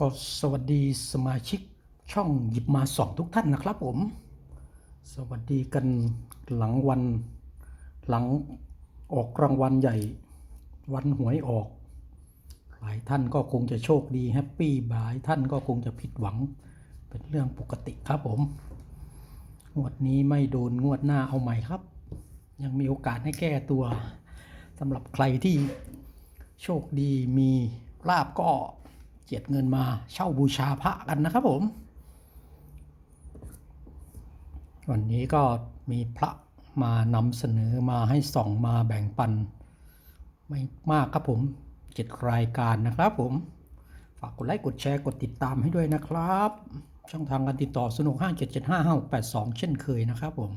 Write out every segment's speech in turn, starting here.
ก็สวัสดีสมาชิกช่องหยิบมาสองทุกท่านนะครับผม สวัสดีกันหลังวัน หลังออกรางวัลใหญ่ วันหวยออก หลายท่านก็คงจะโชคดีแฮปปี้หลายท่านก็คงจะผิดหวังเป็นเรื่องปกติครับผม งวดนี้ไม่โดนงวดหน้าเอาใหม่ครับ ยังมีโอกาสให้แก้ตัวสำหรับใครที่โชคดีมีลาบก็ เจียดเงินมาเช่าบูชาพระกันนะครับผม วันนี้ก็มีพระมานำเสนอมาให้ส่องมาแบ่งปัน ไม่มากครับผมเจ็ดรายการนะครับผม ฝากกดไลค์กดแชร์กดติดตามให้ด้วยนะครับ ช่องทางการติดต่อสนุก 5775582 เช่นเคยนะครับผม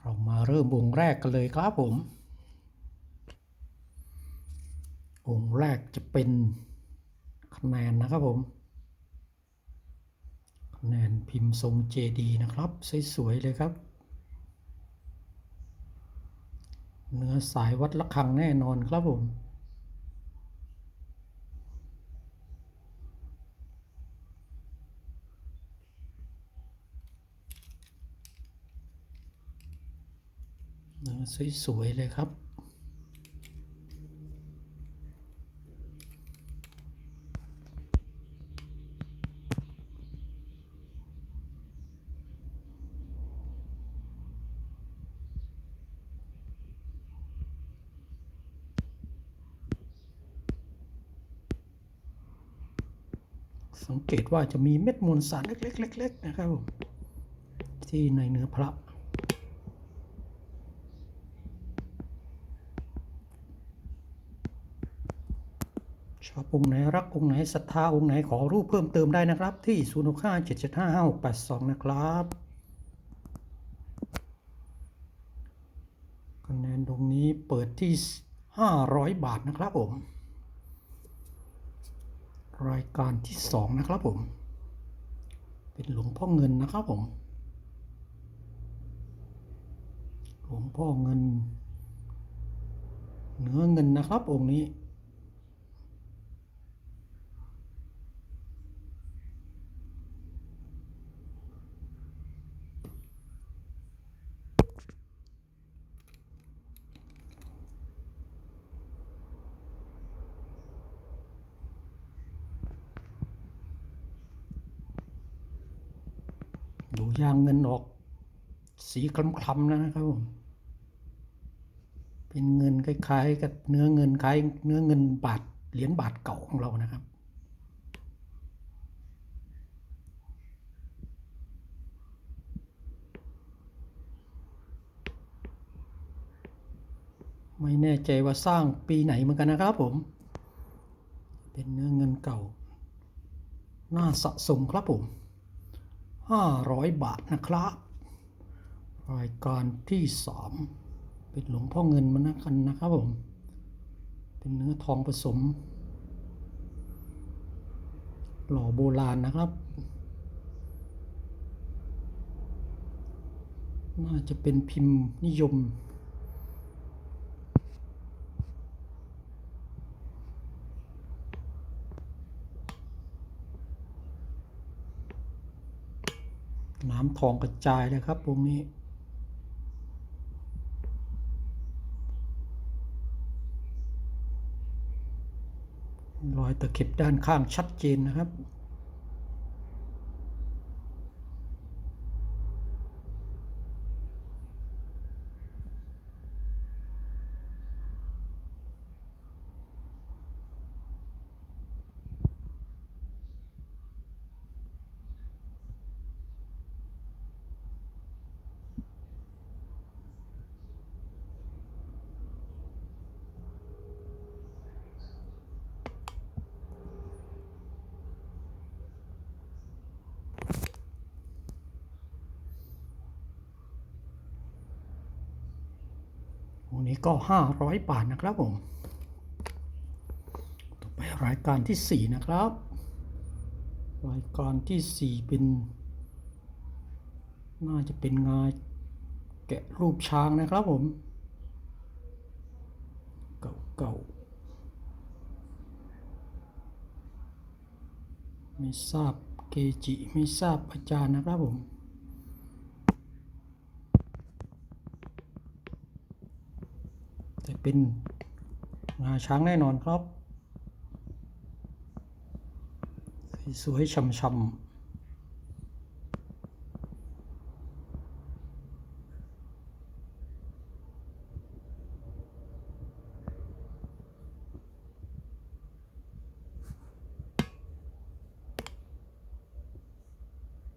เรามาเริ่มวงแรกกันเลยครับผม องค์แรกจะเป็น แนนนะครับผมคะแนนพิมพ์ทรงเจดีนะครับ สวยๆเลยครับ เนื้อสายวัดละคังแน่นอนครับผมเนื้อสวยๆเลยครับ สังเกตว่าจะมีเม็ดมวลสารเล็กๆๆนะครับผมที่ในเนื้อพระชอบองค์ไหนรักองค์ไหนศรัทธาองค์ไหนขอรูปเพิ่มเติมได้นะครับ ที่ 0 6 5 7 7 5 5 6 8 2 นะครับคะแนนตรงนี้เปิดที่ 500 บาทนะครับผม รายการที่2นะครับผม เป็นหลวงพ่อเงินนะครับผม หลวงพ่อเงิน เนื้อเงินนะครับองค์นี้ ดูยางเงินออก สีคล้ำๆนะครับผมเป็นเงินคล้ายๆกับเนื้อเงินคล้ายเนื้อเงินบาทเหรียญบาทเก่าของเรานะครับไม่แน่ใจว่าสร้างปีไหนเหมือนกันนะครับผม เป็นเนื้อเงินเก่า น่าสะสมครับผม 500 บาทนะครับ รายการที่ 3 เป็นหลวงพ่อเงินมานะกันนะครับผม เป็นเนื้อทองผสม หล่อโบราณนะครับ น่าจะเป็นพิมพ์นิยม น้ำทองกระจายเลยครับวงนี้ รอยตะเข็บด้านข้างชัดเจนนะครับ วั นี้ก็ 500 บาทนะครับผม ต่อไปรายการที่ 4 นะครับ รายการที่ 4 เป็น น่าจะเป็นงานแกะรูปช้างนะครับผม เก่าๆ ไม่ทราบเกจิ ไม่ทราบอาจารย์นะครับผม แต่ เป็นงาช้างแน่นอนครับ สวยๆช่ำๆ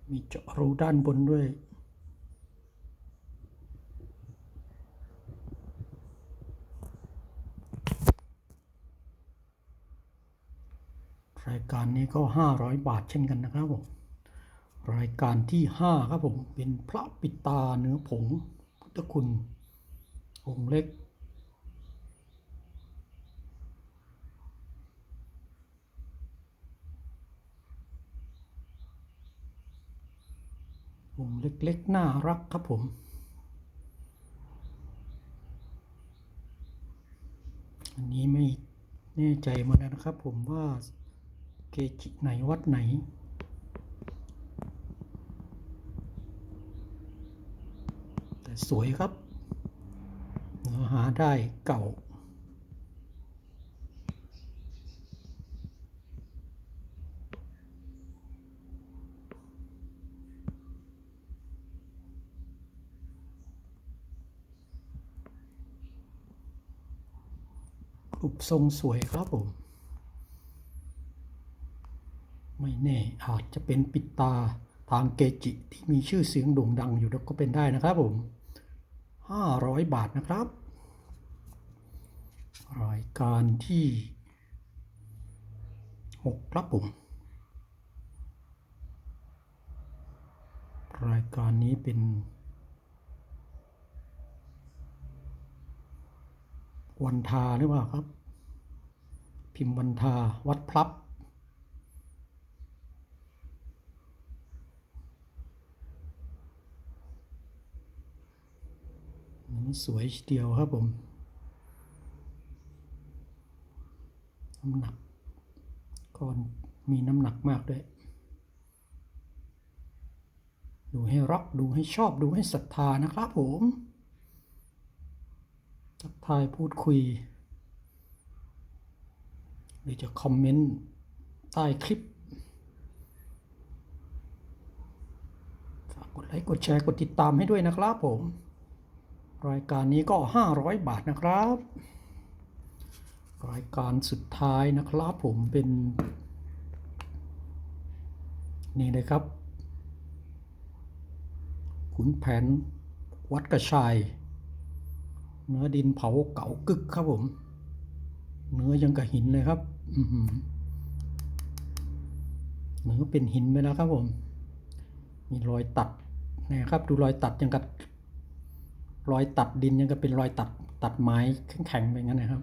มีเจาะรูด้านบนด้วย รายการนี้ก็ 500 บาทเช่นกันนะครับผมรายการที่ 5 ครับผมเป็นพระปิตาเนื้อผงพุทธคุณองค์เล็ก องค์เล็กๆ น่ารักครับผมอันนี้ไม่แน่ใจเหมาแล้วนะครับผมว่า เกจิไหนวัดไหน แต่สวยครับหาได้เก่า รูปทรงสวยครับผม ไม่แน่อาจจะเป็นปิดตาทางเกจิที่มีชื่อเสียงโด่งดังอยู่ก็เป็นได้นะครับผม500 บาทนะครับรายการที่ 6 ครับผม รายการนี้เป็น วันทาหรือเปล่าครับ พิมพ์วันทาวัดพลับ นี่ สวยเดียวครับผมน้ำหนักก็มีน้ำหนักมากด้วย ดูให้รักดูให้ชอบดูให้ศรัทธานะครับผมทักทายพูดคุย หรือจะคอมเมนต์ใต้คลิปฝากกดไลค์กดแชร์กดติดตามให้ด้วยนะครับผม รายการนี้ก็ 500 บาทนะครับ รายการสุดท้ายนะครับผมเป็น นี่เลยครับ ขุนแผนวัดกระชาย เนื้อดินเผาเก่ากึกครับผม เนื้อยังกับหินเลยครับเนื้อเป็นหินไปแล้วครับผม มีรอยตัดนะครับ ดูรอยตัดยังกับ รอยตัดดินยังก็เป็นรอยตัดตัดไม้แข็งๆไปงั้นนะครับ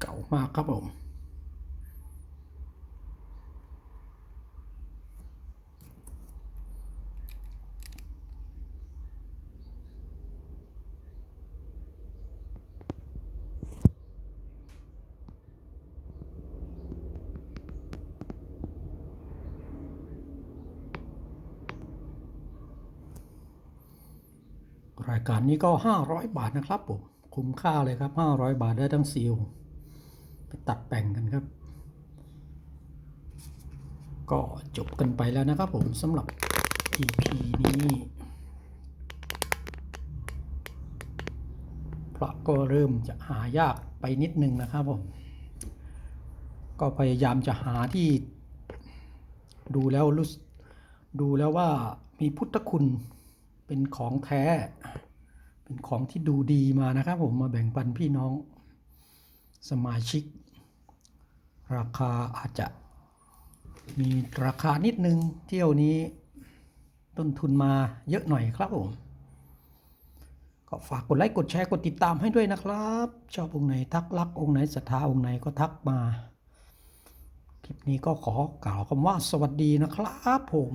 เก่ามากครับผม รายการนี้ก็ 500 บาทนะครับผมคุ้มค่าเลยครับ 500 บาทได้ทั้งซีลไปตัดแต่งกันครับ ก็จบกันไปแล้วนะครับผมสำหรับ EP นี้พระก็เริ่มจะหายากไปนิดนึงนะครับผม ก็พยายามจะหาที่ดูแล้วรู้ดูแล้วว่ามีพุทธคุณ เป็นของแท้ เป็นของที่ดูดีมานะครับผมมาแบ่งปันพี่น้องสมาชิก ราคาอาจจะ มีราคานิดนึงเที่ยวนี้ต้นทุนมาเยอะหน่อยครับผม ก็ฝากกดไลค์กดแชร์กดติดตามให้ด้วยนะครับ ชอบองค์ไหนทักรักองค์ไหนศรัทธาองค์ไหนก็ทักมา คลิปนี้ก็ขอกล่าวคำว่าสวัสดีนะครับผม